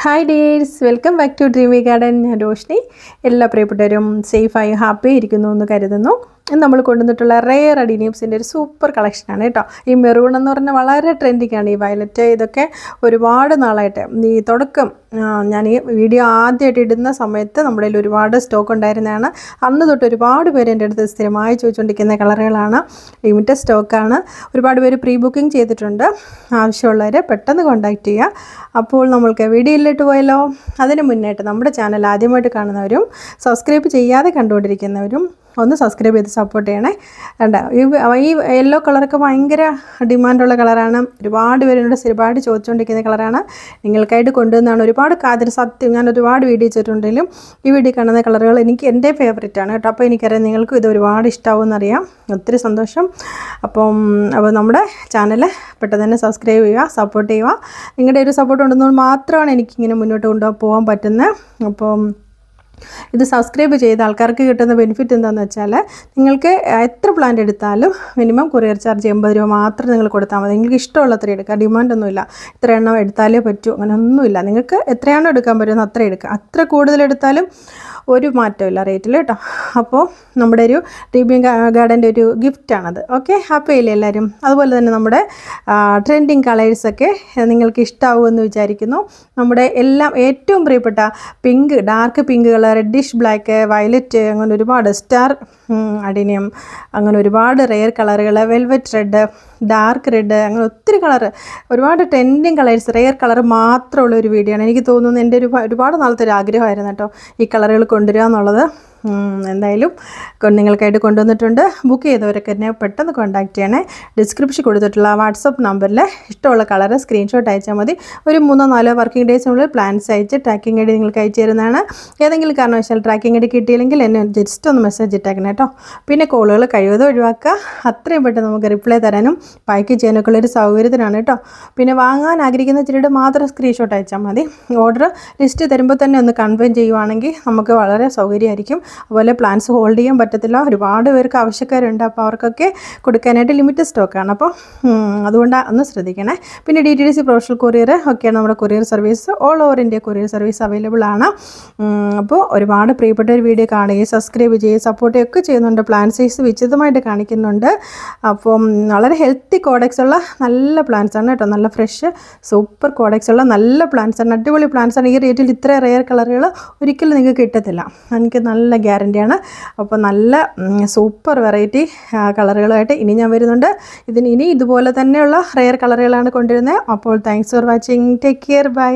Hi dears welcome back to dreamy garden ഞാൻ രോഷിനി. എല്ലാ പ്രിയപ്പെട്ടവരും സേഫായി happy ഇരിക്കുന്നു എന്ന് കരുതുന്നു. നമ്മൾ കൊണ്ടുവന്നിട്ടുള്ള റെയർ അഡിനിയംസിന്റെ ഒരു സൂപ്പർ കളക്ഷനാണ് കേട്ടോ. ഈ മെറൂൺ എന്ന് പറഞ്ഞാൽ വളരെ ട്രെൻഡിങ്ങാണ് ഈ വയലറ്റ് ഇതൊക്കെ ഒരുപാട് നാളായിട്ട്. ഈ തുടക്കം ഞാൻ ഈ വീഡിയോ ആദ്യമായിട്ട് ഇടുന്ന സമയത്ത് നമ്മുടെ കയ്യിൽ ഒരുപാട് സ്റ്റോക്ക് ഉണ്ടായിരുന്നതാണ്. അന്ന് തൊട്ട് ഒരുപാട് പേര് എന്റെ അടുത്ത് സ്ഥിരമായി ചോദിച്ചുകൊണ്ടിരിക്കുന്ന കളറുകളാണ്. ലിമിറ്റഡ് സ്റ്റോക്കാണ് ഒരുപാട് പേര് പ്രീ ബുക്കിംഗ് ചെയ്തിട്ടുണ്ട്. ആവശ്യമുള്ളവരെ പെട്ടെന്ന് കോൺടാക്റ്റ് ചെയ്യുക. അപ്പോൾ നമ്മൾക്ക് വീഡിയോയിലിട്ട് പോയല്ലോ. അതിന് മുന്നായിട്ട് നമ്മുടെ ചാനൽ ആദ്യമായിട്ട് കാണുന്നവരും സബ്സ്ക്രൈബ് ചെയ്യാതെ കണ്ടുകൊണ്ടിരിക്കുന്നവരും ഒന്ന് സബ്സ്ക്രൈബ് ചെയ്ത് സപ്പോർട്ട് ചെയ്യണേ. വേണ്ട ഈ യെല്ലോ കളറൊക്കെ ഭയങ്കര ഡിമാൻഡുള്ള കളറാണ് ഒരുപാട് പേരോട് ഒരുപാട് ചോദിച്ചുകൊണ്ടിരിക്കുന്ന കളറാണ് നിങ്ങൾക്കായിട്ട് കൊണ്ടുവന്നാണ്. ഒരുപാട് കാതിൽ സത്യം ഞാൻ ഒരുപാട് വീഡിയോ ചെയ്തിട്ടുണ്ടെങ്കിലും ഈ വീഡിയോ കാണുന്ന കളറുകൾ എനിക്ക് എന്റെ ഫേവറേറ്റ് ആണ് കേട്ടോ. അപ്പോൾ എനിക്കറിയാം നിങ്ങൾക്കും ഇത് ഒരുപാട് ഇഷ്ടമാവുമെന്നറിയാം ഒത്തിരി സന്തോഷം. അപ്പം അപ്പോൾ നമ്മുടെ ചാനൽ പെട്ടെന്ന് തന്നെ സബ്സ്ക്രൈബ് ചെയ്യുക സപ്പോർട്ട് ചെയ്യുക. നിങ്ങളുടെ ഒരു സപ്പോർട്ട് ഉണ്ടെന്നുകൊണ്ട് മാത്രമാണ് എനിക്കിങ്ങനെ മുന്നോട്ട് കൊണ്ടുപോകാൻ പറ്റുന്നത്. അപ്പം ഇത് സബ്സ്ക്രൈബ് ചെയ്ത ആൾക്കാർക്ക് കിട്ടുന്ന ബെനിഫിറ്റ് എന്താണെന്ന് വെച്ചാൽ നിങ്ങൾക്ക് എത്ര പ്ലാന്റ് എടുത്താലും മിനിമം കൊറിയർ ചാർജ് എൺപത് രൂപ മാത്രം നിങ്ങൾ കൊടുത്താൽ മതി. നിങ്ങൾക്ക് ഇഷ്ടമുള്ള അത്ര എടുക്കുക ഡിമാൻഡൊന്നുമില്ല ഇത്ര എണ്ണം എടുത്താലേ പറ്റൂ. അങ്ങനെ ഒന്നുമില്ല. നിങ്ങൾക്ക് എത്രയാണോ എടുക്കാൻ പറ്റുന്നത് അത്ര എടുക്കുക അത്ര കൂടുതലെടുത്താലും ഒരു മാറ്റമില്ല റേറ്റിൽ കേട്ടോ. അപ്പോൾ നമ്മുടെ ഒരു ട്രീബിയം ഗാർഡന്റെ ഒരു ഗിഫ്റ്റാണത് ഓക്കെ ഹാപ്പി അല്ലേ എല്ലാവരും? അതുപോലെ തന്നെ നമ്മുടെ ട്രെൻഡിങ് കളേഴ്സൊക്കെ നിങ്ങൾക്ക് ഇഷ്ടമാവുമെന്ന് വിചാരിക്കുന്നു. നമ്മുടെ എല്ലാം ഏറ്റവും പ്രിയപ്പെട്ട pink dark pink reddish black violet അങ്ങനെ ഒരുപാട് സ്റ്റാർ അഡിനിയം അങ്ങനെ ഒരുപാട് റെയർ കളറുകൾ വെൽവെറ്റ് റെഡ് ഡാർക്ക് റെഡ് അങ്ങനെ ഒത്തിരി കളർ ഒരുപാട് ട്രെൻഡിങ് കളേഴ്സ് റെയർ കളർ മാത്രമുള്ള ഒരു വീഡിയോ ആണ്. എനിക്ക് തോന്നുന്നു എന്റെ ഒരു ഒരുപാട് നാളത്തെ ഒരു ആഗ്രഹമായിരുന്നു കേട്ടോ ഈ കളറുകൾ കൊണ്ടുവരിക എന്നുള്ളത്. എന്തായാലും നിങ്ങൾക്കായിട്ട് കൊണ്ടുവന്നിട്ടുണ്ട്. ബുക്ക് ചെയ്തവരൊക്കെ എന്നെ പെട്ടെന്ന് കോൺടാക്റ്റ് ചെയ്യണേ. ഡിസ്ക്രിപ്ഷൻ കൊടുത്തിട്ടുള്ള വാട്സപ്പ് നമ്പറിൽ ഇഷ്ടമുള്ള കളർ സ്ക്രീൻഷോട്ട് അയച്ചാൽ മതി. ഒരു മൂന്നോ നാലോ വർക്കിംഗ് ഡേയ്സിനുള്ളിൽ പ്ലാൻസ് അയച്ച് ട്രാക്കിംഗ് ഐ നിങ്ങൾക്ക് അയച്ചു തരുന്നതാണ്. ഏതെങ്കിലും കാരണവശാൽ ട്രാക്കിംഗ് ഐ ഡി കിട്ടിയില്ലെങ്കിൽ എന്നെ ജസ്റ്റ് ഒന്ന് മെസ്സേജ് ഇട്ടേക്കണം കേട്ടോ പിന്നെ കോളുകൾ കഴിവതും ഒഴിവാക്കുക. അത്രയും പെട്ടെന്ന് നമുക്ക് റിപ്ലൈ തരാനും പാക്ക് ചെയ്യാനൊക്കെ ഉള്ളൊരു സൗകര്യത്തിനാണ് കേട്ടോ പിന്നെ വാങ്ങാൻ ആഗ്രഹിക്കുന്ന ചിലരുടെ മാത്രം സ്ക്രീൻഷോട്ട് അയച്ചാൽ മതി. ഓർഡർ ലിസ്റ്റ് തരുമ്പോൾ തന്നെ ഒന്ന് കൺഫേം ചെയ്യുവാണെങ്കിൽ നമുക്ക് വളരെ സൗകര്യമായിരിക്കും. അതുപോലെ പ്ലാന്റ്സ് ഹോൾഡ് ചെയ്യാൻ പറ്റത്തില്ല. ഒരുപാട് പേർക്ക് ആവശ്യക്കാരുണ്ട്. അപ്പോൾ അവർക്കൊക്കെ കൊടുക്കാനായിട്ട് ലിമിറ്റഡ് സ്റ്റോക്കാണ് അപ്പോൾ അതുകൊണ്ട് ഒന്ന് ശ്രദ്ധിക്കണേ. പിന്നെ D T D C professional courier ഒക്കെയാണ് നമ്മുടെ courier service all over India courier service available ആണ്. അപ്പോൾ ഒരുപാട് പ്രിയപ്പെട്ട ഒരു വീഡിയോ കാണുകയും സബ്സ്ക്രൈബ് ചെയ്യുകയും സപ്പോർട്ട് ഒക്കെ ചെയ്യുന്നുണ്ട്. പ്ലാൻ സൈസ് വിശദമായിട്ട് കാണിക്കുന്നുണ്ട്. അപ്പം വളരെ ഹെൽത്തി കോഡക്സ് ഉള്ള നല്ല പ്ലാന്റ്സ് ആണ് കേട്ടോ. നല്ല ഫ്രഷ് സൂപ്പർ കോഡക്സ് ഉള്ള നല്ല പ്ലാന്റ്സ് ആണ്. അടിപൊളി പ്ലാന്റ്സ് ആണ്. ഈ റേറ്റിൽ ഇത്ര റെയർ കളറുകൾ ഒരിക്കലും നിങ്ങൾക്ക് കിട്ടത്തില്ല. എനിക്ക് നല്ല ഗ്യാരണ്ടിയാണ് അപ്പോൾ നല്ല സൂപ്പർ വെറൈറ്റി കളറുകളായിട്ട് ഇനി ഞാൻ വരുന്നുണ്ട്. ഇതിന് ഇനി ഇതുപോലെ തന്നെയുള്ള റെയർ കളറുകളാണ് കൊണ്ടുവരുന്നത്. അപ്പോൾ thanks for watching take care bye